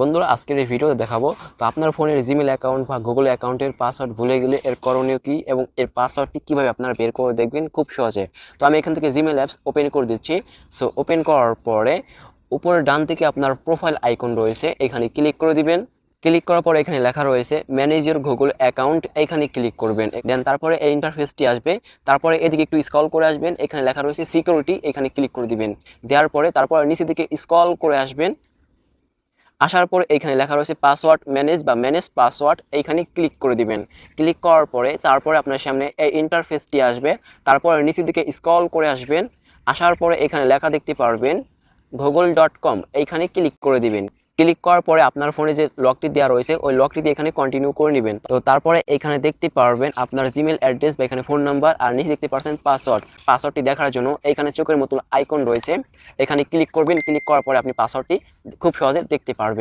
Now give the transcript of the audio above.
বন্ধুরা, আজকের এই ভিডিওতে দেখাবো, তো আপনার ফোনের জিমেল অ্যাকাউন্ট বা গুগল অ্যাকাউন্টের পাসওয়ার্ড ভুলে গেলে এর করণীয় কী এবং এর পাসওয়ার্ডটি কীভাবে আপনারা বের করে দেখবেন খুব সহজে। তো আমি এখান থেকে জিমেল অ্যাপস ওপেন করে দিচ্ছি। সো ওপেন করার পরে উপরে ডান দিকে আপনার প্রোফাইল আইকন রয়েছে, এখানে ক্লিক করে দিবেন। ক্লিক করার পরে এখানে লেখা রয়েছে ম্যানেজার গুগল অ্যাকাউন্ট এখানে ক্লিক করবেন। দেন তারপরে এই ইন্টারফেসটি আসবে, তারপরে এদিকে একটু স্কল করে আসবেন, এখানে লেখা রয়েছে সিকিউরিটি এখানে ক্লিক করে দিবেন। দেওয়ার পরে তারপরে নিচের দিকে স্কল করে আসবেন। আসার পর এইখানে লেখা রয়েছে পাসওয়ার্ড ম্যানেজ বা ম্যানেজ পাসওয়ার্ড এইখানে ক্লিক করে দিবেন। ক্লিক করার পরে তারপরে আপনার সামনে এই ইন্টারফেসটি আসবে। তারপরে নিচের দিকে স্ক্রল করে আসবেন। আসার পরে এখানে লেখা দেখতে পারবেন গুগল ডট কম এইখানে ক্লিক করে দিবেন। ক্লিক করার পরে আপনার ফোনে যে লকটি দেওয়া রয়েছে, ওই লকটি দিয়ে এখানে কন্টিনিউ করে নেবেন। তো তারপরে এখানে দেখতে পারবেন আপনার জিমেল অ্যাড্রেস বা এখানে ফোন নাম্বার আর নিচে দেখতে পারছেন পাসওয়ার্ড পাসওয়ার্ডটি দেখার জন্য এখানে চোখের মতো আইকন রয়েছে। এখানে ক্লিক করবেন ক্লিক করার পরে আপনি পাসওয়ার্ডটি খুব সহজে দেখতে পারবেন।